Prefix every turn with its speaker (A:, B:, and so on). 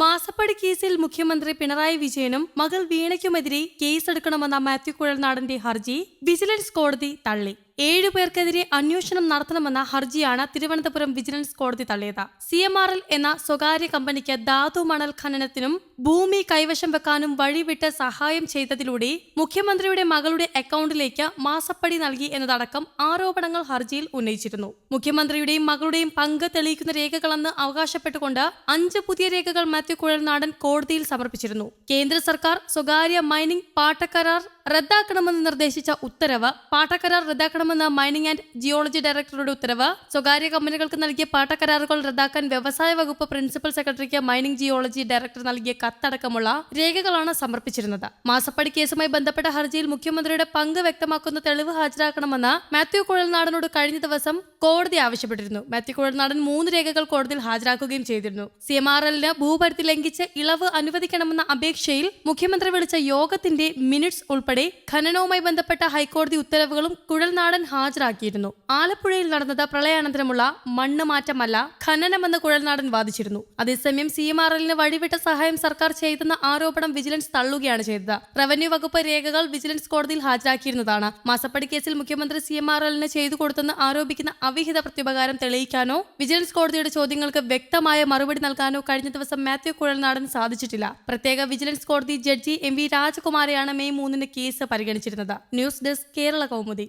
A: മാസപ്പടി കേസിൽ മുഖ്യമന്ത്രി പിണറായി വിജയനും മകൾ വീണയ്ക്കുമെതിരെ കേസെടുക്കണമെന്ന മാത്യു കുഴൽനാടന്റെ ഹർജി വിജിലൻസ് കോടതി തള്ളി. ഏഴുപേർക്കെതിരെ അന്വേഷണം നടത്തണമെന്ന ഹർജിയാണ് തിരുവനന്തപുരം വിജിലൻസ് കോടതി തള്ളിയത്. സി എന്ന സ്വകാര്യ കമ്പനിക്ക് ധാതു മണൽ ഖനനത്തിനും ഭൂമി കൈവശം വെക്കാനും വഴിവിട്ട് സഹായം ചെയ്തതിലൂടെ മുഖ്യമന്ത്രിയുടെ മകളുടെ അക്കൗണ്ടിലേക്ക് മാസപ്പടി നൽകി എന്നതടക്കം ആരോപണങ്ങൾ ഹർജിയിൽ ഉന്നയിച്ചിരുന്നു. മുഖ്യമന്ത്രിയുടെയും മകളുടെയും പങ്ക് തെളിയിക്കുന്ന രേഖകളെന്ന് അവകാശപ്പെട്ടുകൊണ്ട് അഞ്ച് പുതിയ രേഖകൾ മാത്യു കുഴൽനാടൻ കോടതിയിൽ സമർപ്പിച്ചിരുന്നു. കേന്ദ്ര സർക്കാർ സ്വകാര്യ മൈനിംഗ് പാട്ടക്കരാർ റദ്ദാക്കണമെന്ന് നിർദ്ദേശിച്ച ഉത്തരവ് പാട്ടക്കരാർ റദ്ദാക്കണമെന്ന മൈനിംഗ് ആൻഡ് ജിയോളജി ഡയറക്ടറുടെ ഉത്തരവ് സ്വകാര്യ കമ്പനികൾക്ക് നൽകിയ പാട്ടക്കരാറുകൾ റദ്ദാക്കാൻ വ്യവസായ വകുപ്പ് പ്രിൻസിപ്പൽ സെക്രട്ടറിക്ക് മൈനിംഗ് ജിയോളജി ഡയറക്ടർ നൽകിയ കത്തടക്കമുള്ള രേഖകളാണ് സമർപ്പിച്ചിരുന്നത്. മാസപ്പടി കേസുമായി ബന്ധപ്പെട്ട ഹർജിയിൽ മുഖ്യമന്ത്രിയുടെ പങ്ക് വ്യക്തമാക്കുന്ന തെളിവ് ഹാജരാക്കണമെന്ന് മാത്യു കുഴൽനാടനോട് കഴിഞ്ഞ ദിവസം കോടതി ആവശ്യപ്പെട്ടിരുന്നു. മാത്യു കുഴൽനാടൻ മൂന്ന് രേഖകൾ കോടതിയിൽ ഹാജരാക്കുകയും ചെയ്തിരുന്നു. സി എം ആർ എല്ലിന് ഭൂപരിധി ലംഘിച്ച് ഇളവ് അനുവദിക്കണമെന്ന അപേക്ഷയിൽ മുഖ്യമന്ത്രി വിളിച്ച യോഗത്തിന്റെ മിനിറ്റ്സ് ഉൾപ്പെടെ ഖനനവുമായി ബന്ധപ്പെട്ട ഹൈക്കോടതി ഉത്തരവുകളും കുഴൽനാടൻ ഹാജരാക്കിയിരുന്നു. ആലപ്പുഴയിൽ നടന്നത് പ്രളയാനന്തരമുള്ള മണ്ണ് മാറ്റമല്ല ഖനനമെന്ന് കുഴൽനാടൻ വാദിച്ചിരുന്നു. അതേസമയം സി എം ആർ എല്ലിന് വഴിവിട്ട സഹായം സർക്കാർ ചെയ്തെന്ന ആരോപണം വിജിലൻസ് തള്ളുകയാണ് ചെയ്തത്. റവന്യൂ വകുപ്പ് രേഖകൾ വിജിലൻസ് കോടതിയിൽ ഹാജരാക്കിയിരുന്നതാണ്. മാസപ്പടി കേസിൽ മുഖ്യമന്ത്രി സി എം ആർ എല്ലിന് ചെയ്തു കൊടുത്തെന്ന് ആരോപിക്കുന്ന അവിഹിത പ്രത്യുപകാരം തെളിയിക്കാനോ വിജിലൻസ് കോടതിയുടെ ചോദ്യങ്ങൾക്ക് വ്യക്തമായ മറുപടി നൽകാനോ കഴിഞ്ഞ ദിവസം മാത്യു കുഴൽനാടൻ സാധിച്ചിട്ടില്ല. പ്രത്യേക വിജിലൻസ് കോടതി ജഡ്ജി എം വി രാജകുമാരെയാണ് മെയ് മൂന്നിന് case പരിഗണിച്ചിരുന്നത്. News desk Kerala Kaumudi.